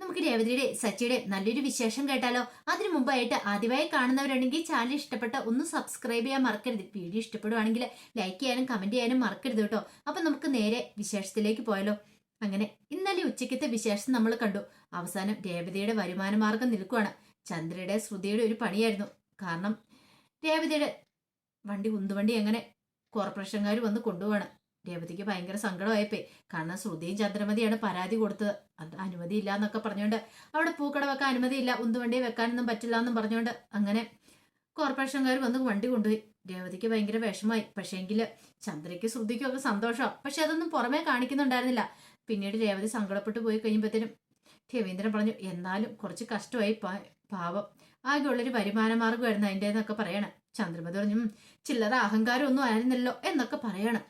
നമുക്ക് രേവതിയുടെ സച്ചിയുടെ നല്ലൊരു വിശേഷം കേട്ടാലോ? അതിനു മുമ്പായിട്ട് ആദ്യമായി കാണുന്നവരുണ്ടെങ്കിൽ ചാനൽ ഇഷ്ടപ്പെട്ട ഒന്ന് സബ്സ്ക്രൈബ് ചെയ്യാൻ മറക്കരുത്. വീഡിയോ ഇഷ്ടപ്പെടുവാണെങ്കിൽ ലൈക്ക് ചെയ്യാനും കമന്റ് ചെയ്യാനും മറക്കരുത് കേട്ടോ. അപ്പൊ നമുക്ക് നേരെ വിശേഷത്തിലേക്ക് പോയാലോ? അങ്ങനെ ഇന്നലെ ഉച്ചയ്ക്കത്തെ വിശേഷം നമ്മൾ കണ്ടു. അവസാനം രേവതിയുടെ വരുമാന മാർഗം നിൽക്കുവാണ്. ചന്ദ്രയുടെ ശ്രുതിയുടെ ഒരു പണിയായിരുന്നു. കാരണം രേവതിയുടെ വണ്ടി ഉന്തുവണ്ടി അങ്ങനെ കോർപ്പറേഷൻകാർ വന്ന് കൊണ്ടുപോവാണ്. രേവതിക്ക് ഭയങ്കര സങ്കടമായപ്പേ കാരണം ശ്രുതിയും ചന്ദ്രമതിയാണ് പരാതി കൊടുത്തത്. അത് അനുമതി ഇല്ല എന്നൊക്കെ പറഞ്ഞുകൊണ്ട് അവിടെ പൂക്കട വെക്കാൻ അനുമതിയില്ല ഉന്തുവണ്ടി വെക്കാനൊന്നും പറ്റില്ല എന്നും പറഞ്ഞുകൊണ്ട് അങ്ങനെ കോർപ്പറേഷൻകാർ വന്ന് വണ്ടി കൊണ്ടുപോയി. രേവതിക്ക് ഭയങ്കര വിഷമായി പക്ഷേങ്കിൽ ചന്ദ്രയ്ക്ക് ശ്രുതിക്കും ഒക്കെ സന്തോഷമാണ് പക്ഷെ അതൊന്നും പുറമേ കാണിക്കുന്നുണ്ടായിരുന്നില്ല. പിന്നീട് രേവതി സങ്കടപ്പെട്ടു പോയി കഴിയുമ്പോഴത്തേനും രവീന്ദ്രൻ പറഞ്ഞു എന്നാലും കുറച്ച് കഷ്ടമായി പാവം. ആകെയുള്ളൊരു വരുമാന മാർഗമായിരുന്നു അതിന്റെ എന്നൊക്കെ പറയണം. ചന്ദ്രമതി പറഞ്ഞു ചില്ലറ അഹങ്കാരം ഒന്നും ആയിരുന്നല്ലോ എന്നൊക്കെ പറയണം.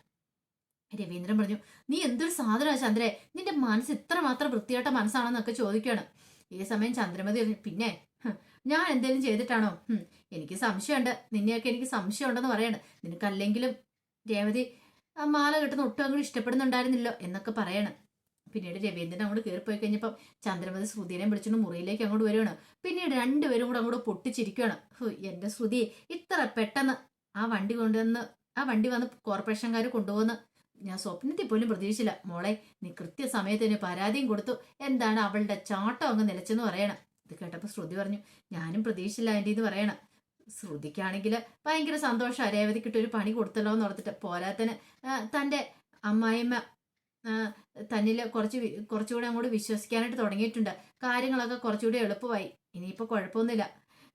രവീന്ദ്രൻ പറഞ്ഞു നീ എന്തൊരു സാധനമാണ് ചന്ദ്രേ? നിന്റെ മനസ്സ് ഇത്ര മാത്രം വൃത്തിയായിട്ട മനസ്സാണെന്നൊക്കെ ചോദിക്കുകയാണ് ഈ സമയം ചന്ദ്രമതി പിന്നെ ഞാൻ എന്തേലും ചെയ്തിട്ടാണോ? എനിക്ക് സംശയമുണ്ട്. നിന്നെയൊക്കെ എനിക്ക് സംശയമുണ്ടെന്ന് പറയണം. നിനക്കല്ലെങ്കിലും രേവതി ആ മാല കിട്ടുന്ന ഒട്ടും അങ്ങോട്ട് ഇഷ്ടപ്പെടുന്നുണ്ടായിരുന്നില്ലോ എന്നൊക്കെ പറയണം. പിന്നീട് രവീന്ദ്രൻ അങ്ങോട്ട് കയറിപ്പോയി കഴിഞ്ഞപ്പം ചന്ദ്രമതി ശ്രുതിനെ വിളിച്ചുകൊണ്ട് മുറിയിലേക്ക് അങ്ങോട്ട് വരുവാണ്. പിന്നീട് രണ്ടുപേരും കൂടെ അങ്ങോട്ട് പൊട്ടിച്ചിരിക്കുകയാണ് എന്റെ ശ്രുതി ഇത്ര പെട്ടെന്ന് ആ വണ്ടി കൊണ്ടുവന്ന് ആ വണ്ടി വന്ന് കോർപ്പറേഷൻകാർ കൊണ്ടുപോകുന്ന ഞാൻ സ്വപ്നത്തിൽ പോലും പ്രതീക്ഷിച്ചില്ല. മോളെ നീ കൃത്യസമയത്തിന് പരാതിയും കൊടുത്തു. എന്താണ് അവളുടെ ചാട്ടം അങ്ങ് നിലച്ചെന്ന് പറയണം. ഇത് കേട്ടപ്പോൾ ശ്രുതി പറഞ്ഞു ഞാനും പ്രതീക്ഷിച്ചില്ല ആന്റി എന്ന് പറയണം. ശ്രുതിക്കാണെങ്കിൽ ഭയങ്കര സന്തോഷം. രേവതിക്കിട്ട് ഒരു പണി കൊടുത്തല്ലോ എന്ന് ഓർത്തിട്ട് പോരാത്തന് തന്റെ അമ്മായിമ്മ തന്നിൽ കുറച്ച് കുറച്ചുകൂടി കുറച്ചുകൂടെ അങ്ങോട്ട് വിശ്വസിക്കാനായിട്ട് തുടങ്ങിയിട്ടുണ്ട്. കാര്യങ്ങളൊക്കെ കുറച്ചുകൂടി എളുപ്പമായി. ഇനിയിപ്പോൾ കുഴപ്പമൊന്നുമില്ല.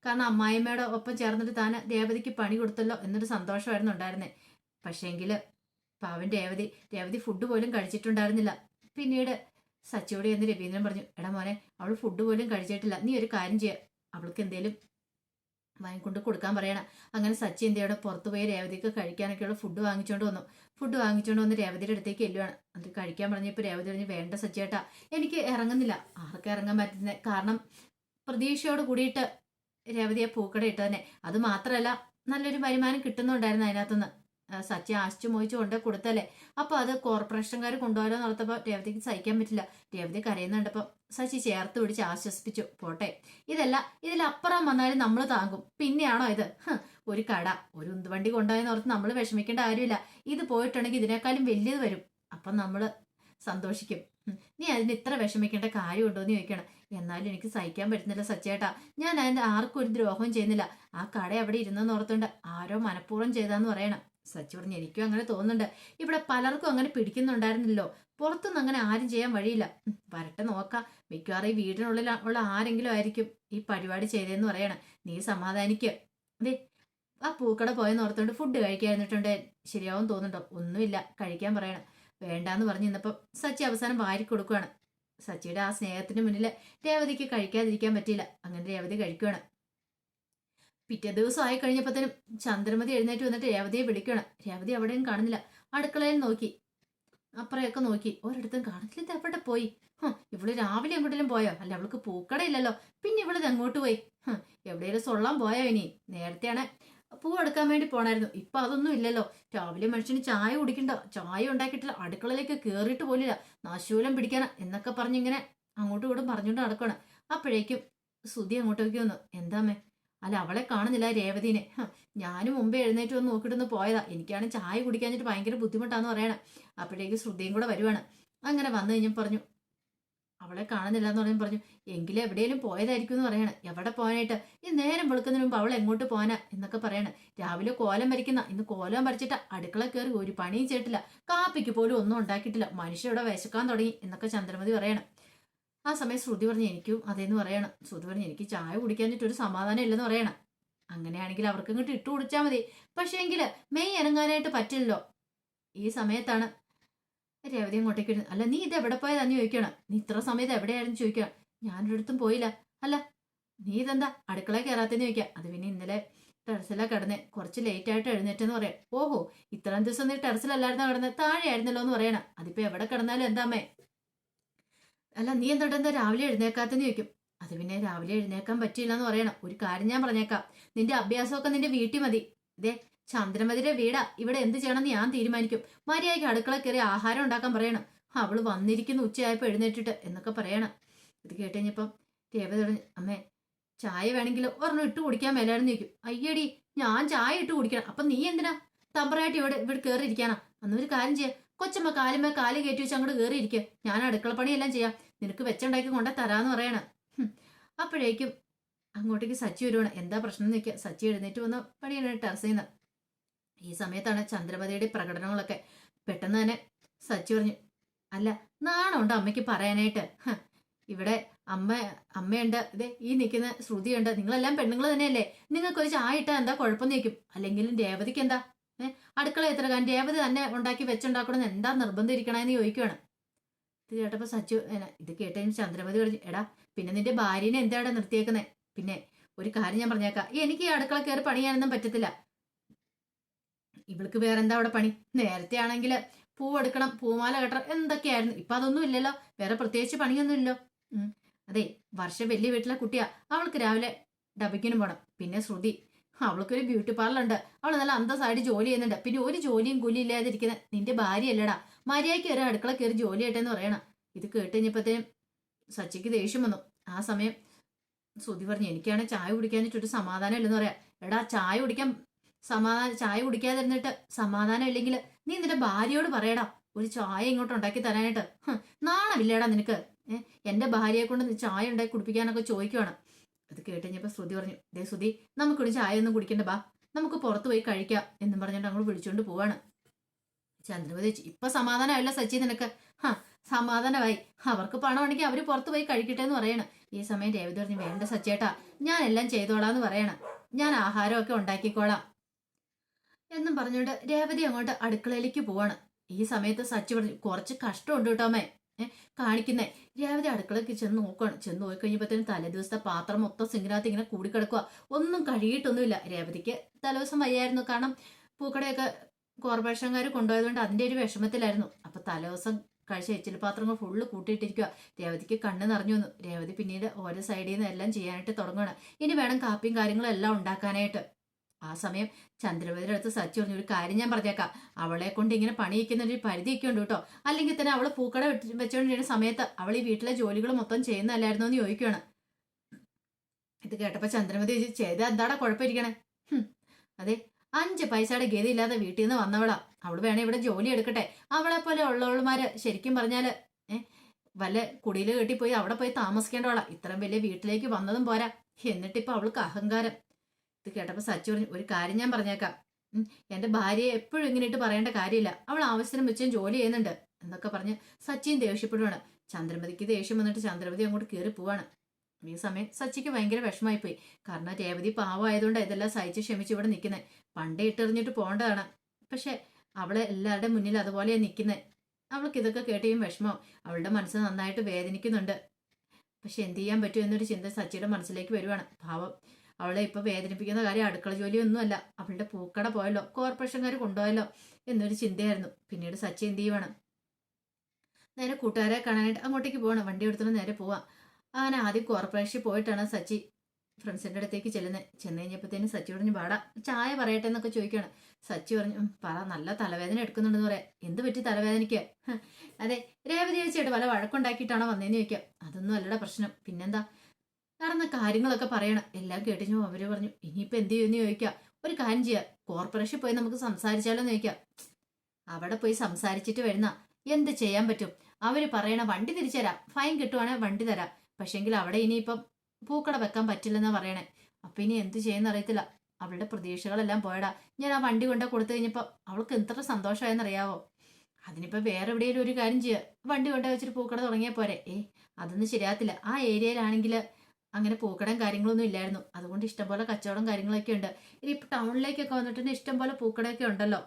കാരണം അമ്മായിമ്മയുടെ ഒപ്പം ചേർന്നിട്ട് താൻ രേവതിക്ക് പണി കൊടുത്തല്ലോ എന്നൊരു സന്തോഷമായിരുന്നു ഉണ്ടായിരുന്നത് പക്ഷേങ്കിൽ പാവൻ രേവതി. രേവതി ഫുഡ് പോലും കഴിച്ചിട്ടുണ്ടായിരുന്നില്ല. പിന്നീട് സച്ചിയോട് എന്ന് രവീന്ദ്രൻ പറഞ്ഞു എടാ മോനെ അവൾ ഫുഡ് പോലും കഴിച്ചിട്ടില്ല. നീ ഒരു കാര്യം ചെയ്യുക അവൾക്ക് എന്തേലും വാങ്ങിക്കൊണ്ട് കൊടുക്കാൻ പറയണം. അങ്ങനെ സച്ചി എന്ത് ചെയ്യണം? പുറത്തു പോയി രേവതിക്ക് കഴിക്കാനൊക്കെയുള്ള ഫുഡ് വാങ്ങിച്ചുകൊണ്ട് വന്നു. ഫുഡ് വാങ്ങിച്ചുകൊണ്ട് വന്ന് രേവതിയുടെ അടുത്തേക്ക് എല്ലുവാണ് അത് കഴിക്കാൻ പറഞ്ഞപ്പോൾ രേവതി പറഞ്ഞു വേണ്ട സച്ചിയേട്ടാ എനിക്ക് ഇറങ്ങുന്നില്ല. ആർക്ക് ഇറങ്ങാൻ പറ്റുന്നത് കാരണം പ്രതീക്ഷയോട് കൂടിയിട്ട് രേവതിയെ പൂക്കട ഇട്ടതന്നെ. അത് മാത്രമല്ല നല്ലൊരു വരുമാനം കിട്ടുന്നുണ്ടായിരുന്നു അതിനകത്തുനിന്ന്. സച്ചി ആശിച്ചു മോഹിച്ചു കൊണ്ട് കൊടുത്തല്ലേ? അപ്പൊ അത് കോർപ്പറേഷൻകാർ കൊണ്ടുപോകാൻ നടത്തപ്പോ രേവതിക്ക് സഹിക്കാൻ പറ്റില്ല. രേവതി കരയുന്നുണ്ടപ്പോ സച്ചി ചേർത്ത് പിടിച്ച് ആശ്വസിപ്പിച്ചു. പോട്ടെ. ഇതല്ല ഇതിലപ്പുറം വന്നാലും നമ്മൾ താങ്ങും. പിന്നെയാണോ ഇത്? ഒരു കട ഒരു ഉന്തുവണ്ടി കൊണ്ടുപോയെന്ന് ഓർത്ത് നമ്മൾ വിഷമിക്കേണ്ട കാര്യമില്ല. ഇത് പോയിട്ടുണ്ടെങ്കിൽ ഇതിനേക്കാളും വലിയത് വരും. അപ്പം നമ്മൾ സന്തോഷിക്കും. നീ അതിന് ഇത്ര വിഷമിക്കേണ്ട കാര്യമുണ്ടോ എന്ന് ചോദിക്കണം. എന്നാലും എനിക്ക് സഹിക്കാൻ പറ്റുന്നില്ല സച്ചേട്ടാ ഞാൻ അതിന് ആർക്കും ഒരു ദ്രോഹവും ചെയ്യുന്നില്ല. ആ കട അവിടെ ഇരുന്നെന്ന് ഓർത്തുകൊണ്ട് ആരോ മനഃപൂർവം ചെയ്താന്ന് പറയണം. സച്ചി എനിക്കും അങ്ങനെ തോന്നുന്നുണ്ട്. ഇവിടെ പലർക്കും അങ്ങനെ പിടിക്കുന്നുണ്ടായിരുന്നില്ലോ. പുറത്തുനിന്ന് അങ്ങനെ ആരും ചെയ്യാൻ വഴിയില്ല. വരട്ടെ നോക്കാം. മിക്കവാറും ഈ വീടിനുള്ളിൽ ഉള്ള ആരെങ്കിലും ആയിരിക്കും ഈ പരിപാടി ചെയ്തതെന്ന് പറയണം. നീ സമാധാനിക്ക്. അതെ ആ പൂക്കട പോയെന്ന് ഓർത്തുകൊണ്ട് ഫുഡ് കഴിക്കാൻ കഴിക്കാതിരുന്നിട്ടുണ്ട് ശരിയാവും തോന്നുന്നുണ്ടോ? ഒന്നുമില്ല. കഴിക്കാൻ പറയണം. വേണ്ടാന്ന് പറഞ്ഞ് നിന്നപ്പോൾ സച്ചി അവസാനം വാരി കൊടുക്കുകയാണ് സച്ചിയുടെ ആ സ്നേഹത്തിന് മുന്നിൽ രേവതിക്ക് കഴിക്കാതിരിക്കാൻ പറ്റിയില്ല. അങ്ങനെ രേവതി കഴിക്കുകയാണ് പിറ്റേ ദിവസം ആയി കഴിഞ്ഞപ്പോഴത്തേനും ചന്ദ്രമതി എഴുന്നേറ്റ് വന്നിട്ട് രേവതിയെ വിളിക്കണം രേവതി അവിടെയും കാണുന്നില്ല. അടുക്കളയിൽ നോക്കി. അപ്പുറയൊക്കെ നോക്കി. ഒരിടത്തും കാണത്തില്ല. ഇത് എവിടെ പോയി? ഇവൾ രാവിലെ എങ്ങോട്ടെങ്കിലും പോയോ? അല്ല അവൾക്ക് പൂക്കടയില്ലല്ലോ. പിന്നെ ഇവൾ അങ്ങോട്ട് പോയി? എവിടെയെങ്കിലും സൊള്ളാൻ പോയോ ഇനി? നേരത്തെയാണ് പൂ എടുക്കാൻ വേണ്ടി പോണായിരുന്നു. ഇപ്പൊ അതൊന്നും ഇല്ലല്ലോ. രാവിലെ മനുഷ്യന് ചായ കുടിക്കണ്ട. ചായ ഉണ്ടാക്കിയിട്ടില്ല. അടുക്കളയിലേക്ക് കേറിയിട്ട് പോലില്ല. നാശൂലം പിടിക്കാനാ എന്നൊക്കെ പറഞ്ഞിങ്ങനെ അങ്ങോട്ടും ഇങ്ങോട്ടും പറഞ്ഞുകൊണ്ട് നടക്കണം അപ്പോഴേക്കും സുതി അങ്ങോട്ടേക്ക് വന്നു. എന്താമേ അല്ല അവളെ കാണുന്നില്ല രേവതിനെ. ഞാനും മുമ്പേ എഴുന്നേറ്റ് വന്ന് നോക്കിയിട്ടൊന്ന് പോയതാ. എനിക്കാണ് ചായ കുടിക്കാഞ്ഞിട്ട് ഭയങ്കര ബുദ്ധിമുട്ടാന്ന് പറയണം. അപ്പോഴേക്ക് ശ്രുതിയും കൂടെ വരുവാണ്. അങ്ങനെ വന്നു കഴിഞ്ഞാൽ പറഞ്ഞു അവളെ കാണുന്നില്ല എന്ന് പറഞ്ഞു പറഞ്ഞു എങ്കിലും എവിടെയെങ്കിലും പോയതായിരിക്കും എന്ന് പറയണം. എവിടെ പോകാനായിട്ട്? ഈ നേരം വെളുക്കുന്നതിന് മുമ്പ് അവൾ എങ്ങോട്ട് പോകാനാ? എന്നൊക്കെ പറയണം. രാവിലെ കോലം വരയ്ക്കുന്ന ഇന്ന് കോലം വരച്ചിട്ട് അടുക്കള കയറി ഒരു പണിയും ചെയ്തിട്ടില്ല. കാപ്പിക്ക് പോലും ഒന്നും ഉണ്ടാക്കിയിട്ടില്ല. മനുഷ്യ ഇവിടെ വിശക്കാൻ തുടങ്ങി എന്നൊക്കെ ചന്ദ്രമതി പറയണം. ആ സമയം ശ്രുതി പറഞ്ഞ് എനിക്കും അതേന്ന് പറയണം. ശ്രുതി പറഞ്ഞ് എനിക്ക് ചായ കുടിക്കാഞ്ഞിട്ട് ഒരു സമാധാനം ഇല്ലെന്ന് പറയണം. അങ്ങനെയാണെങ്കിൽ അവർക്ക് ഇങ്ങോട്ട് ഇട്ട് കുടിച്ചാൽ മതി. പക്ഷേ എങ്കിൽ മെയ് ഇറങ്ങാനായിട്ട് പറ്റില്ലല്ലോ. ഈ സമയത്താണ് രേവതി അങ്ങോട്ടേക്ക് ഇടുന്നത് അല്ല നീ ഇത് എവിടെ പോയതാന്ന് ചോദിക്കണം. നീ ഇത്ര സമയത്ത് എവിടെയായിരുന്നു ചോദിക്കണം. ഞാനൊരിടത്തും പോയില്ല. അല്ല നീ ഇതെന്താ അടുക്കള കയറാത്തെന്ന് ചോദിക്കാം. അത് പിന്നെ ഇന്നലെ ടെറസിലാണ് കിടന്നേ. കുറച്ച് ലേറ്റ് ആയിട്ട് എഴുന്നേറ്റെന്ന് പറയാം. ഓഹോ ഇത്രയും ദിവസം നീ ടെറസിലല്ലായിരുന്നോ കിടന്നത് താഴെ ആയിരുന്നല്ലോ എന്ന് പറയണം. അതിപ്പോ എവിടെ കിടന്നാലും എന്താമ്മേ അല്ല നീ എന്തുണ്ടെന്താ രാവിലെ എഴുന്നേക്കാത്തെന്ന് ചോദിക്കും. അത് പിന്നെ രാവിലെ എഴുന്നേക്കാൻ പറ്റില്ല എന്ന് പറയണം. ഒരു കാര്യം ഞാൻ പറഞ്ഞേക്കാം. നിന്റെ അഭ്യാസമൊക്കെ നിന്റെ വീട്ടിൽ മതി. ദേ ചന്ദ്രമതിയുടെ വീടാ. ഇവിടെ എന്ത് ചെയ്യണമെന്ന് ഞാൻ തീരുമാനിക്കും. മര്യാദയ്ക്ക് അടുക്കള കയറി ആഹാരം ഉണ്ടാക്കാൻ പറയണം. അവൾ വന്നിരിക്കുന്ന ഉച്ചയായപ്പോൾ എഴുന്നേറ്റിട്ട് എന്നൊക്കെ പറയണം. ഇത് കേട്ട് കഴിഞ്ഞപ്പം രേവതി അമ്മേ ചായ വേണമെങ്കിൽ ഒരെണ്ണം ഇട്ട് കുടിക്കാൻ മേലാണെന്ന് ചോദിക്കും. അയ്യടി ഞാൻ ചായ ഇട്ട് കുടിക്കണം. അപ്പം നീ എന്തിനാ? തമ്പറായിട്ട് ഇവിടെ ഇവിടെ കയറി ഇരിക്കാനാ അന്നൊരു കാര്യം ചെയ്യാം. കൊച്ചമ്മ കാലുമേ കാൽ കയറ്റി വെച്ച് അങ്ങോട്ട് കയറിയിരിക്കുക ഞാൻ ഞാൻ അടുക്കളപ്പണിയെല്ലാം ചെയ്യാം. നിനക്ക് വെച്ചുണ്ടാക്കി കൊണ്ടേ തരാന്ന് പറയണ. അപ്പോഴേക്കും അങ്ങോട്ടേക്ക് സച്ചി വരുവാണ്. എന്താ പ്രശ്നം എന്ന് സച്ചി എഴുന്നേറ്റ് വന്ന പണിയാണ് ടെറസിൽ നിന്ന്. ഈ സമയത്താണ് ചന്ദ്രപതിയുടെ പ്രകടനങ്ങളൊക്കെ. പെട്ടെന്ന് തന്നെ സച്ചി പറഞ്ഞു അല്ല നാണമുണ്ട് അമ്മയ്ക്ക് പറയാനായിട്ട്? ഇവിടെ അമ്മ അമ്മയുണ്ട്. ഇതേ ഈ നിൽക്കുന്ന ശ്രുതിയുണ്ട്. നിങ്ങളെല്ലാം പെണ്ണുങ്ങൾ തന്നെയല്ലേ? നിങ്ങൾക്ക് ഒരു ചായ ഇട്ടാൽ എന്താ കുഴപ്പം നിൽക്കും അല്ലെങ്കിലും രേവതിക്ക് എന്താ? അടുക്കള എത്ര കാരണം രേവതി തന്നെ ഉണ്ടാക്കി വെച്ചുണ്ടാക്കണമെന്ന് എന്താ നിർബന്ധം ഇരിക്കണമെന്ന് ചോദിക്കുവാണ്. ഇത് കേട്ടപ്പോൾ സച്ചു ഇത് കേട്ടതിന് ചന്ദ്രമതി പറഞ്ഞു എടാ പിന്നെ നിന്റെ ഭാര്യനെ എന്താടാ നിർത്തിയേക്കുന്നേ? പിന്നെ ഒരു കാര്യം ഞാൻ പറഞ്ഞേക്കാം. എനിക്ക് ഈ അടുക്കള കയറി പണിയാനൊന്നും പറ്റത്തില്ല. ഇവൾക്ക് വേറെ എന്താ അവിടെ പണി? നേരത്തെ ആണെങ്കിൽ പൂവെടുക്കണം പൂമാല കെട്ടണം എന്തൊക്കെയായിരുന്നു? ഇപ്പൊ അതൊന്നും ഇല്ലല്ലോ. വേറെ പ്രത്യേകിച്ച് പണിയൊന്നും ഇല്ലല്ലോ. അതെ വർഷം വലിയ വീട്ടിലെ കുട്ടിയാ. അവൾക്ക് രാവിലെ ഡബയ്ക്കിനും പോണം. പിന്നെ ശ്രുതി അവൾക്കൊരു ബ്യൂട്ടി പാർലർ ഉണ്ട്. അവൾ നല്ല അന്തസ്സായിട്ട് ജോലി ചെയ്യുന്നുണ്ട്. പിന്നെ ഒരു ജോലിയും കൂലി ഇല്ലാതിരിക്കുന്ന നിന്റെ ഭാര്യ അല്ലടാ മര്യാദയ്ക്ക് ഒരു അടുക്കള കയറി ജോലി ആയിട്ടെന്ന് പറയണം. ഇത് കേട്ട് കഴിഞ്ഞപ്പോഴത്തേനും സച്ചിക്ക് ദേഷ്യം വന്നു. ആ സമയം ശ്രുതി പറഞ്ഞു എനിക്കാണ് ചായ കുടിക്കാൻ കുടിക്കാനിട്ടൊരു സമാധാനം ഇല്ലെന്ന് പറയാം. എടാ ചായ കുടിക്കാൻ സമാധാനം ചായ കുടിക്കാതിരുന്നിട്ട് സമാധാനം ഇല്ലെങ്കിൽ നീ നിന്റെ ഭാര്യയോട് പറയടാ. ഒരു ചായ ഇങ്ങോട്ട് ഉണ്ടാക്കി തരാനായിട്ട്. നാണമില്ലേടാ നിനക്ക്? എന്റെ ഭാര്യയെ കൊണ്ട് ചായ ഉണ്ടാക്കി കുടിപ്പിക്കാനൊക്കെ ചോദിക്കുവാണ്. അത് കേട്ട് കഴിഞ്ഞപ്പോ ശ്രുതി പറഞ്ഞു ദേ ശ്രുതി നമുക്കൊരു ചായ ഒന്നും കുടിക്കണ്ട ബാ. നമുക്ക് പുറത്ത് പോയി കഴിക്കാം എന്നും പറഞ്ഞിട്ട് അങ്ങോട്ട് വിളിച്ചുകൊണ്ട് പോവാണ്. ചന്ദ്രമതി ഇപ്പൊ സമാധാനമല്ല സച്ചി നിനക്ക്? ഹാ സമാധാനമായി. അവർക്ക് പണമാണെങ്കിൽ അവർ പുറത്ത് പോയി കഴിക്കട്ടെ എന്ന് പറയണം. ഈ സമയം രേവതി പറഞ്ഞു വേണ്ട സച്ചേട്ടാ ഞാൻ എല്ലാം ചെയ്തോളാന്ന് പറയണം. ഞാൻ ആഹാരമൊക്കെ ഉണ്ടാക്കിക്കോളാം. എന്നും പറഞ്ഞുകൊണ്ട് രേവതി അങ്ങോട്ട് അടുക്കളയിലേക്ക് പോവാണ്. ഈ സമയത്ത് സച്ചി പറഞ്ഞു കുറച്ച് കഷ്ടമുണ്ട് കേട്ടോ അമ്മേ രാവിലെ അടുക്കളയ്ക്ക് ചെന്ന് നോക്കണം. ചെന്ന് നോക്കി കഴിഞ്ഞപ്പോഴത്തേനും തലേ ദിവസത്തെ പാത്രം മൊത്തം സിങ്കിനകത്ത് ഇങ്ങനെ കൂടിക്കിടക്കുക ഒന്നും കഴുകിയിട്ടൊന്നുമില്ല രേവതിക്ക് തലേദിവസം വയ്യായിരുന്നു. കാരണം പൂക്കടയൊക്കെ കോർപ്പറേഷൻകാർ കൊണ്ടുപോയതുകൊണ്ട് അതിന്റെ ഒരു വിഷമത്തിലായിരുന്നു. അപ്പൊ തലേദിവസം കഴിച്ച എച്ചിൽ പാത്രങ്ങൾ ഫുള്ള് കൂട്ടിയിട്ടിരിക്കുക രേവതിക്ക് കണ്ണ് നിറഞ്ഞു വന്നു. രേവതി പിന്നീട് ഓരോ സൈഡിൽ നിന്ന് എല്ലാം ചെയ്യാനായിട്ട് തുടങ്ങുകയാണ് ഇനി വേണം കാപ്പിയും കാര്യങ്ങളും എല്ലാം ഉണ്ടാക്കാനായിട്ട്. ആ സമയം ചന്ദ്രവതിയുടെ അടുത്ത് സച്ചി പറഞ്ഞു ഒരു കാര്യം ഞാൻ പറഞ്ഞേക്കാം. അവളെ കൊണ്ട് ഇങ്ങനെ പണിയിക്കുന്ന ഒരു പരിധിയൊക്കെ ഉണ്ട് കേട്ടോ. അല്ലെങ്കിൽ തന്നെ അവൾ പൂക്കട വെച്ച് വെച്ചുകൊണ്ടിരുന്ന സമയത്ത് അവൾ ഈ വീട്ടിലെ ജോലികൾ മൊത്തം ചെയ്യുന്നല്ലായിരുന്നോ എന്ന് ചോദിക്കുകയാണ് ഇത് കേട്ടപ്പോ ചന്ദ്രമതി ചെയ്ത എന്താടാ കുഴപ്പമിരിക്കണേ? അതെ അഞ്ച് പൈസയുടെ ഗതി ഇല്ലാതെ വീട്ടിൽ നിന്ന് വന്നവളാ. അവൾ വേണേ ഇവിടെ ജോലി എടുക്കട്ടെ. അവളെ പോലെ ഉള്ളവളുമാര് ശരിക്കും പറഞ്ഞാൽ ഏ വല്ല കുടിയിൽ കെട്ടിപ്പോയി അവിടെ പോയി താമസിക്കേണ്ടവളാ ഇത്രയും വലിയ വീട്ടിലേക്ക് വന്നതും പോരാ. എന്നിട്ടിപ്പോ അവൾക്ക് അഹങ്കാരം. ഇത് കേട്ടപ്പോൾ സച്ചു പറഞ്ഞു ഒരു കാര്യം ഞാൻ പറഞ്ഞേക്കാം. എന്റെ ഭാര്യയെ എപ്പോഴും ഇങ്ങനെയിട്ട് പറയേണ്ട കാര്യമില്ല. അവൾ ആവശ്യത്തിനും വെച്ചും ജോലി ചെയ്യുന്നുണ്ട്. എന്നൊക്കെ പറഞ്ഞ് സച്ചിൻ ദേഷ്യപ്പെടുവാണ്. ചന്ദ്രമതിക്ക് ദേഷ്യം വന്നിട്ട് ചന്ദ്രമതി അങ്ങോട്ട് കയറി പോവാണ്. ഈ സമയം സച്ചിക്ക് ഭയങ്കര പോയി കാരണം രേവതി പാവമായതുകൊണ്ട് ഇതെല്ലാം സഹിച്ച് ക്ഷമിച്ച് ഇവിടെ നിൽക്കുന്നത് പണ്ടേ ഇട്ടെറിഞ്ഞിട്ട് പോകേണ്ടതാണ്. പക്ഷെ അവളെ എല്ലാവരുടെ മുന്നിൽ അതുപോലെ നിൽക്കുന്നത് അവൾക്ക് ഇതൊക്കെ കേട്ടിയും വിഷമം. അവളുടെ മനസ്സ് നന്നായിട്ട് വേദനിക്കുന്നുണ്ട്. പക്ഷെ എന്ത് ചെയ്യാൻ പറ്റും എന്നൊരു ചിന്ത സച്ചിയുടെ മനസ്സിലേക്ക് വരുവാണ്. പാവം. അവളെ ഇപ്പൊ വേദനിപ്പിക്കുന്ന കാര്യം അടുക്കള ജോലിയൊന്നുമല്ല. അവളുടെ പൂക്കട പോയല്ലോ കോർപ്പറേഷൻകാർ കൊണ്ടുപോയല്ലോ എന്നൊരു ചിന്തയായിരുന്നു. പിന്നീട് സച്ചി എന്ത് ചെയ്യുവാണ്? നേരെ കൂട്ടുകാരെ കാണാനായിട്ട് അങ്ങോട്ടേക്ക് പോകണം വണ്ടി എടുത്തോണ്ട് നേരെ പോവാം. അങ്ങനെ ആദ്യം കോർപ്പറേഷനിൽ പോയിട്ടാണ് സച്ചി ഫ്രണ്ട്സിന്റെ അടുത്തേക്ക് ചെല്ലുന്നത് ചെന്ന് കഴിഞ്ഞപ്പോഴത്തേനും സച്ചി പറഞ്ഞു പാടാ ചായ പറയട്ടെ എന്നൊക്കെ ചോദിക്കുകയാണ് സച്ചി പറഞ്ഞു "ഉം, പറ നല്ല തലവേദന എടുക്കുന്നുണ്ടെന്ന് പറയാം. എന്ത് പറ്റി തലവേദനയ്ക്ക്? അതെ രേവതി ചേച്ചിയായിട്ട് പല വഴക്കുണ്ടാക്കിയിട്ടാണോ വന്നതെന്ന് ചോദിക്കാം അതൊന്നും അല്ലട പ്രശ്നം. പിന്നെന്താ? നടന്ന കാര്യങ്ങളൊക്കെ പറയണം. എല്ലാം കേട്ടിഞ്ഞു അവർ പറഞ്ഞു ഇനിയിപ്പോ എന്ത് ചെയ്യുമെന്ന് ചോദിക്കാം. ഒരു കാര്യം ചെയ്യാം. കോർപ്പറേഷൻ പോയി നമുക്ക് സംസാരിച്ചാലോ എന്ന് ചോദിക്കാം. അവിടെ പോയി സംസാരിച്ചിട്ട് വരുന്ന എന്ത് ചെയ്യാൻ പറ്റും? അവർ പറയണ വണ്ടി തിരിച്ചു തരാം ഫൈൻ കിട്ടുവാണെങ്കിൽ വണ്ടി തരാം. പക്ഷെങ്കിൽ അവിടെ ഇനിയിപ്പം പൂക്കട വെക്കാൻ പറ്റില്ലെന്നാ പറയണേ. അപ്പൊ ഇനി എന്ത് ചെയ്യുന്ന അറിയത്തില്ല. അവളുടെ പ്രതീക്ഷകളെല്ലാം പോയടാ. ഞാൻ ആ വണ്ടി കൊണ്ട കൊടുത്തു കഴിഞ്ഞപ്പോ അവൾക്ക് എത്ര സന്തോഷമായെന്നറിയാവോ അതിനിപ്പോ വേറെ എവിടെയെങ്കിലും ഒരു കാര്യം ചെയ്യുക വണ്ടി കൊണ്ട വെച്ചിട്ട് പൂക്കട തുടങ്ങിയാൽ പോരെ. ഏ അതൊന്നും ശരിയാകത്തില്ല. ആ ഏരിയയിലാണെങ്കിൽ അങ്ങനെ പൂക്കടം കാര്യങ്ങളൊന്നും ഇല്ലായിരുന്നു. അതുകൊണ്ട് ഇഷ്ടംപോലെ കച്ചവടം കാര്യങ്ങളൊക്കെ ഉണ്ട്. ഇനി ഇപ്പൊ ടൗണിലേക്കൊക്കെ വന്നിട്ടുണ്ടെങ്കിൽ ഇഷ്ടംപോലെ പൂക്കടയൊക്കെ ഉണ്ടല്ലോ.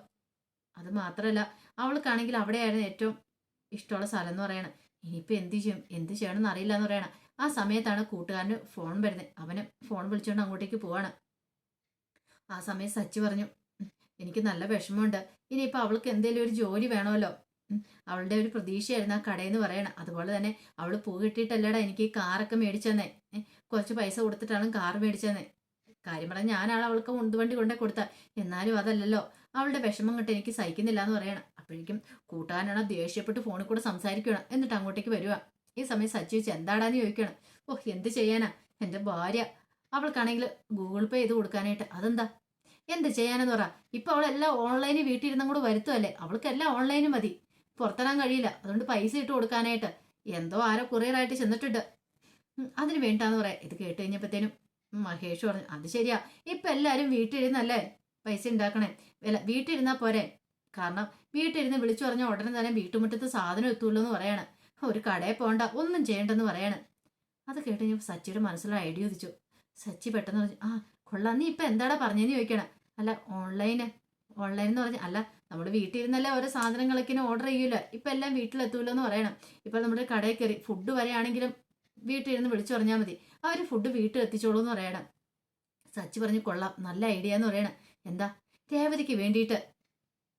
അത് മാത്രമല്ല അവൾക്കാണെങ്കിൽ അവിടെയായിരുന്നു ഏറ്റവും ഇഷ്ടമുള്ള സ്ഥലം എന്ന് പറയണം. ഇനിയിപ്പോ എന്ത് ചെയ്യും? എന്ത് ചെയ്യണമെന്ന് അറിയില്ല എന്ന് പറയണം. ആ സമയത്താണ് കൂട്ടുകാരന് ഫോൺ വരുന്നത്. അവന് ഫോൺ വിളിച്ചുകൊണ്ട് അങ്ങോട്ടേക്ക് പോവാണ്. ആ സമയം സച്ചി പറഞ്ഞു എനിക്ക് നല്ല വിഷമമുണ്ട്. ഇനിയിപ്പോൾ അവൾക്ക് എന്തെങ്കിലും ഒരു ജോലി വേണമല്ലോ. അവളുടെ ഒരു പ്രതീക്ഷയായിരുന്നു ആ കടയെന്ന് പറയണം അതുപോലെ തന്നെ അവൾ പൂ കിട്ടിയിട്ടല്ലടാ എനിക്ക് ഈ കാറൊക്കെ മേടിച്ചെന്നേ. കുറച്ച് പൈസ കൊടുത്തിട്ടാണ് കാർ മേടിച്ചെന്നേ. കാര്യം പറഞ്ഞാൽ ഞാനാണ് അവൾക്ക് ഉന്തുവണ്ടി കൊണ്ടേ കൊടുത്ത. എന്നാലും അതല്ലല്ലോ. അവളുടെ വിഷമം കണ്ട് എനിക്ക് സഹിക്കുന്നില്ല എന്ന് പറയണം. അപ്പോഴേക്കും കൂട്ടാനാണ് ദേഷ്യപ്പെട്ട് ഫോണിൽ കൂടെ സംസാരിക്കണം എന്നിട്ട് അങ്ങോട്ടേക്ക് വരുക ഈ സമയം സച്ചി വെച്ച് എന്താടാന്ന് ചോദിക്കണം. ഓഹ് എന്ത് ചെയ്യാനാ? എന്റെ ഭാര്യ. അവൾക്കാണെങ്കിൽ ഗൂഗിൾ പേ ചെയ്ത് കൊടുക്കാനായിട്ട്. അതെന്താ? എന്ത് ചെയ്യാനെന്ന് പറ. ഇപ്പൊ അവളെല്ലാം ഓൺലൈനിൽ വീട്ടിലിരുന്നും കൂടെ വരുത്തുമല്ലേ അവൾക്കെല്ലാം ഓൺലൈനും മതി. പുറത്തിറാൻ കഴിയില്ല. അതുകൊണ്ട് പൈസ ഇട്ട് കൊടുക്കാനായിട്ട്. എന്തോ ആരോ കൊറിയറായിട്ട് ചെന്നിട്ടുണ്ട്. അതിന് വേണ്ടാന്ന് പറയാം. ഇത് കേട്ട് കഴിഞ്ഞപ്പോഴത്തേനും മഹേഷ് പറഞ്ഞു അത് ശരിയാ. ഇപ്പം എല്ലാവരും വീട്ടിലിരുന്നല്ലേ പൈസ ഉണ്ടാക്കണേ അല്ല വീട്ടിലിരുന്നാൽ പോരെ? കാരണം വീട്ടിലിരുന്ന് വിളിച്ചു പറഞ്ഞ ഉടനെ തന്നെ വീട്ടുമുറ്റത്ത് സാധനം എത്തുള്ളൂ എന്ന് പറയാണ്. ഒരു കടയിൽ പോകണ്ട ഒന്നും ചെയ്യണ്ടെന്ന് പറയാണ്. അത് കേട്ട് കഴിഞ്ഞപ്പോൾ സച്ചിയുടെ മനസ്സിലൊരു ഐഡിയ ഉദിച്ചു. സച്ചി പെട്ടെന്ന് പറഞ്ഞു ആ കൊള്ളാം. നീ ഇപ്പം എന്താടാ പറഞ്ഞതെന്ന് ചോദിക്കണം? അല്ല ഓൺലൈന്. ഓൺലൈൻ എന്ന് പറഞ്ഞ അല്ല നമ്മുടെ വീട്ടിലിരുന്നല്ലേ ഓരോ സാധനങ്ങളൊക്കെ ഓർഡർ ചെയ്യൂല? ഇപ്പൊ എല്ലാം വീട്ടിലെത്തൂല എന്ന് പറയണം. ഇപ്പൊ നമ്മുടെ കടയിൽ കയറി ഫുഡ് വരെയാണെങ്കിലും വീട്ടിലിരുന്ന് വിളിച്ചു പറഞ്ഞാൽ മതി. അവർ ഫുഡ് വീട്ടിൽ എത്തിച്ചോളൂ എന്ന് പറയണം. സച്ചി പറഞ്ഞു കൊള്ളാം നല്ല ഐഡിയ എന്ന് പറയണം. എന്താ? രേവതിക്ക് വേണ്ടിയിട്ട്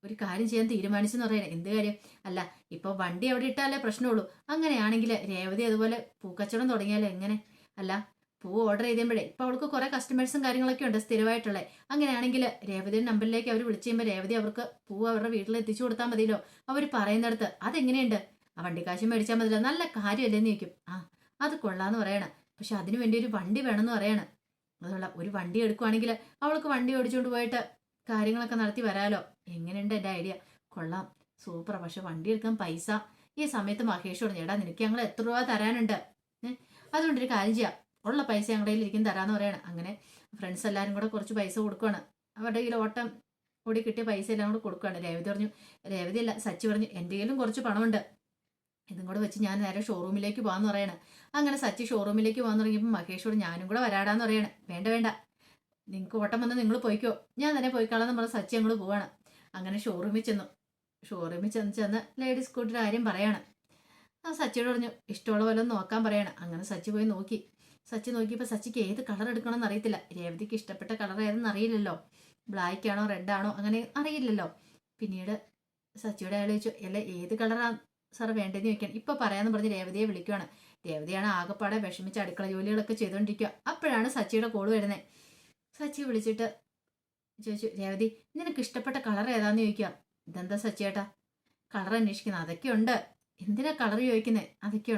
ഒരു കാര്യം ചെയ്യാൻ തീരുമാനിച്ചെന്ന് പറയണം. എന്ത് കാര്യം? അല്ല ഇപ്പൊ വണ്ടി അവിടെ ഇട്ടാലേ പ്രശ്നമുള്ളൂ. അങ്ങനെയാണെങ്കിൽ രേവതി അതുപോലെ പൂക്കച്ചവടം തുടങ്ങിയാലോ എങ്ങനെ? അല്ല പൂ ഓർഡർ ചെയ്തപ്പോഴേ ഇപ്പൊ അവൾക്ക് കുറെ കസ്റ്റമേഴ്സും കാര്യങ്ങളൊക്കെ ഉണ്ട് സ്ഥിരമായിട്ടുള്ളത് അങ്ങനെയാണെങ്കിൽ രേവതിയുടെ നമ്പറിലേക്ക് അവർ വിളിച്ചു കഴിയുമ്പോൾ രേവതി അവർക്ക് പൂ അവരുടെ വീട്ടിൽ എത്തിച്ചു കൊടുത്താൽ മതിയല്ലോ. അവർ പറയുന്നിടത്ത് അതെങ്ങനെയുണ്ട്? ആ വണ്ടിക്കാശ് മേടിച്ചാൽ മതിയല്ലോ. നല്ല കാര്യമല്ലേന്ന് ചോദിക്കും. ആ അത് കൊള്ളാന്ന് പറയണം. പക്ഷെ അതിനു വേണ്ടി ഒരു വണ്ടി വേണമെന്ന് പറയണം. അതുള്ള ഒരു വണ്ടി എടുക്കുവാണെങ്കിൽ അവൾക്ക് വണ്ടി ഓടിച്ചുകൊണ്ട് പോയിട്ട് കാര്യങ്ങളൊക്കെ നടത്തി വരാലോ. എങ്ങനെയുണ്ട് എന്റെ ഐഡിയ? കൊള്ളാം. സൂപ്പർ. പക്ഷെ വണ്ടി എടുക്കാൻ പൈസ ഈ സമയത്ത് മഹേഷ് പറഞ്ഞു എടാ നിനക്ക് ഞങ്ങൾ എത്ര രൂപ തരാനുണ്ട്? അതുകൊണ്ട് അതുകൊണ്ടൊരു കാര്യം ചെയ്യാം. ഉള്ള പൈസ ഞങ്ങളുടെ കയ്യിൽ ഇരിക്കും തരാമെന്ന് പറയണം. അങ്ങനെ ഫ്രണ്ട്സ് എല്ലാവരും കൂടെ കുറച്ച് പൈസ കൊടുക്കുകയാണ് അവരുടെ കയ്യിൽ ഓട്ടം കൂടി കിട്ടിയ പൈസ എല്ലാം കൂടെ കൊടുക്കുകയാണ് രേവതി പറഞ്ഞു രേവതി അല്ല സച്ചി പറഞ്ഞു എന്റെ കയ്യിലും കുറച്ച് പണമുണ്ട്. ഇതും കൂടെ വെച്ച് ഞാൻ നേരെ ഷോറൂമിലേക്ക് പോകാന്ന് പറയണം. അങ്ങനെ സച്ചി ഷോറൂമിലേക്ക് പോകാൻ തുടങ്ങിയപ്പോൾ മഹേഷോട് ഞാനും കൂടെ വരാടാന്ന് പറയണം. വേണ്ട വേണ്ട. നിങ്ങൾക്ക് ഓട്ടം വന്ന് നിങ്ങൾ പോയിക്കോ. ഞാൻ തന്നെ പോയിക്കാളെന്ന് പറഞ്ഞ സച്ചി അങ്ങോട്ട് പോവാണ്. അങ്ങനെ ഷോറൂമിൽ ചെന്നു. ഷോറൂമിൽ ചെന്ന് ചെന്ന് ലേഡീസ് സ്കൂട്ടിന്റെ കാര്യം പറയാണ്. ആ സച്ചിയോട് പറഞ്ഞു ഇഷ്ടമുള്ള പോലെ നോക്കാൻ പറയണം. അങ്ങനെ സച്ചി പോയി നോക്കി. സച്ചി നോക്കിയപ്പോൾ സച്ചിക്ക് ഏത് കളർ എടുക്കണമെന്ന് അറിയത്തില്ല. രേവതിക്ക് ഇഷ്ടപ്പെട്ട കളർ ഏതെന്ന് അറിയില്ലല്ലോ. ബ്ലാക്ക് ആണോ റെഡ് ആണോ അങ്ങനെ അറിയില്ലല്ലോ. പിന്നീട് സച്ചിയുടെ അയാൾ ചോദിച്ചു അല്ല ഏത് കളറാണ് സാർ വേണ്ടതെന്ന് ചോദിക്കാൻ? ഇപ്പോൾ പറയാമെന്ന് പറഞ്ഞ് രേവതിയെ വിളിക്കുവാണ്. രേവതിയാണ് ആകെപ്പാടെ വിഷമിച്ച് അടുക്കള ജോലികളൊക്കെ ചെയ്തുകൊണ്ടിരിക്കുക അപ്പോഴാണ് സച്ചിയുടെ കോൾ വരുന്നത് സച്ചി വിളിച്ചിട്ട് ചോദിച്ചു രേവതി നിനക്ക് ഇഷ്ടപ്പെട്ട കളർ ഏതാന്ന് ചോദിക്കുക ഇതെന്താ സച്ചിയേട്ടാ? കളർ അന്വേഷിക്കുന്നത് അതൊക്കെ ഉണ്ട്. എന്തിനാ കളർ ചോദിക്കുന്നത് അതൊക്കെ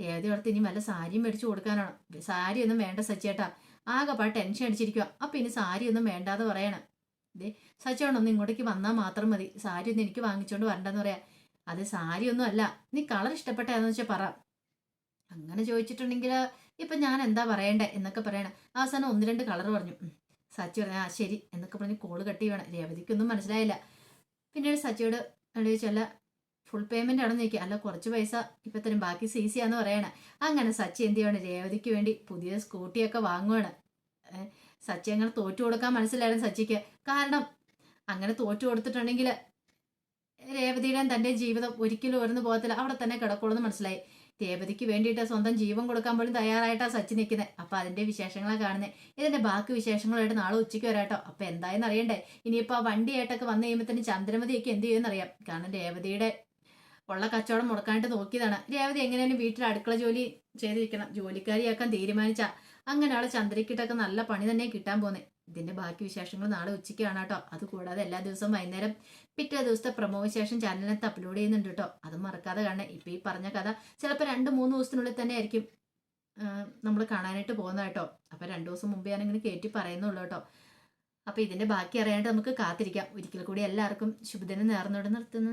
രേവതി ഓർത്ത് ഇനി വല്ല സാരിയും മേടിച്ചു കൊടുക്കാനാണ്. സാരി ഒന്നും വേണ്ട സച്ചേട്ടാ ആകെ പാ ടെൻഷൻ അടിച്ചിരിക്കുക അപ്പം ഇനി സാരി ഒന്നും വേണ്ടാന്ന് പറയണം. ദേ സച്ചിയോട് ഒന്ന് ഇങ്ങോട്ടേക്ക് വന്നാൽ മാത്രം മതി. സാരി ഒന്നും എനിക്ക് വാങ്ങിച്ചുകൊണ്ട് വരണ്ടെന്ന് പറയാം. അത് സാരി ഒന്നും അല്ല. നീ കളർ ഇഷ്ടപ്പെട്ടതെന്ന് വെച്ചാൽ പറ. അങ്ങനെ ചോദിച്ചിട്ടുണ്ടെങ്കിൽ ഇപ്പം ഞാൻ എന്താ പറയണ്ടേ എന്നൊക്കെ പറയണം. അവസാനം ഒന്ന് രണ്ട് കളർ പറഞ്ഞു. സച്ചി പറഞ്ഞു ആ ശരി. എന്നൊക്കെ പറഞ്ഞ് കോൾ കട്ടി വേണം രേവതിക്കൊന്നും മനസ്സിലായില്ല. പിന്നീട് സച്ചിയോട് ചോദിച്ചല്ല ഫുൾ പേയ്മെന്റ് ആണെന്ന് നോക്കി അല്ല കുറച്ച് പൈസ ഇപ്പൊ തരും ബാക്കി സി സി ആന്ന് അങ്ങനെ സച്ചി എന്ത് ചെയ്യണം? രേവതിക്ക് വേണ്ടി പുതിയ സ്കൂട്ടിയൊക്കെ വാങ്ങുവാണ്. സച്ചി അങ്ങനെ തോറ്റു കൊടുക്കാൻ മനസ്സിലായിരുന്നു സച്ചിക്ക്. കാരണം അങ്ങനെ തോറ്റു കൊടുത്തിട്ടുണ്ടെങ്കിൽ രേവതിയുടെ തന്റെ ജീവിതം ഒരിക്കലും ഉയർന്നു പോകത്തില്ല. അവിടെ തന്നെ കിടക്കുള്ളൂ മനസ്സിലായി. രേവതിക്ക് വേണ്ടിയിട്ട് സ്വന്തം ജീവൻ കൊടുക്കാൻ പോലും തയ്യാറായിട്ടാ സച്ചി നിൽക്കുന്നത് അപ്പൊ അതിന്റെ വിശേഷങ്ങളാണ് കാണുന്നത് ഇതിന്റെ ബാക്കി വിശേഷങ്ങളായിട്ട് നാളെ ഉച്ചയ്ക്ക് വരാട്ടോ. അപ്പൊ എന്തായെന്ന് അറിയണ്ടേ ഇനിയിപ്പോ ആ വണ്ടിയായിട്ടൊക്കെ വന്നു കഴിയുമ്പോൾ തന്നെ ചന്ദ്രമതിയൊക്കെ എന്ത് ചെയ്യുമെന്ന് അറിയാം കാരണം രേവതിയുടെ ഉള്ള കച്ചവടം മുടക്കാനായിട്ട് നോക്കിയതാണ്. രേവതി എങ്ങനെയാലും വീട്ടിൽ അടുക്കള ജോലി ചെയ്തിരിക്കണം? ജോലിക്കാരിയാക്കാൻ തീരുമാനിച്ച. അങ്ങനെ ആളെ ചന്ദ്രക്കിട്ടൊക്കെ നല്ല പണി തന്നെ കിട്ടാൻ പോന്നെ. ഇതിന്റെ ബാക്കി വിശേഷങ്ങൾ നാളെ ഉച്ചയ്ക്കാണ് കാണാം കേട്ടോ അത് കൂടാതെ എല്ലാ ദിവസവും വൈകുന്നേരം പിറ്റേ ദിവസത്തെ പ്രമോ വിശേഷം ചാനലിനകത്ത് അപ്ലോഡ് ചെയ്യുന്നുണ്ട് കേട്ടോ അത് മറക്കാതെ കാണണം. ഇപ്പൊ ഈ പറഞ്ഞ കഥ ചിലപ്പോൾ രണ്ട് മൂന്ന് ദിവസത്തിനുള്ളിൽ തന്നെ ആയിരിക്കും നമ്മൾ കാണാനായിട്ട് പോകുന്നത് കേട്ടോ അപ്പൊ രണ്ടു ദിവസം മുമ്പ് ഞാനിങ്ങനെ കയറ്റി പറയുന്നുള്ളൂ കേട്ടോ അപ്പൊ ഇതിന്റെ ബാക്കി അറിയാണ്ട് നമുക്ക് കാത്തിരിക്കാം. ഒരിക്കൽ കൂടി എല്ലാവർക്കും ശുഭദിനം നേർന്നോട് നിർത്തുന്നു.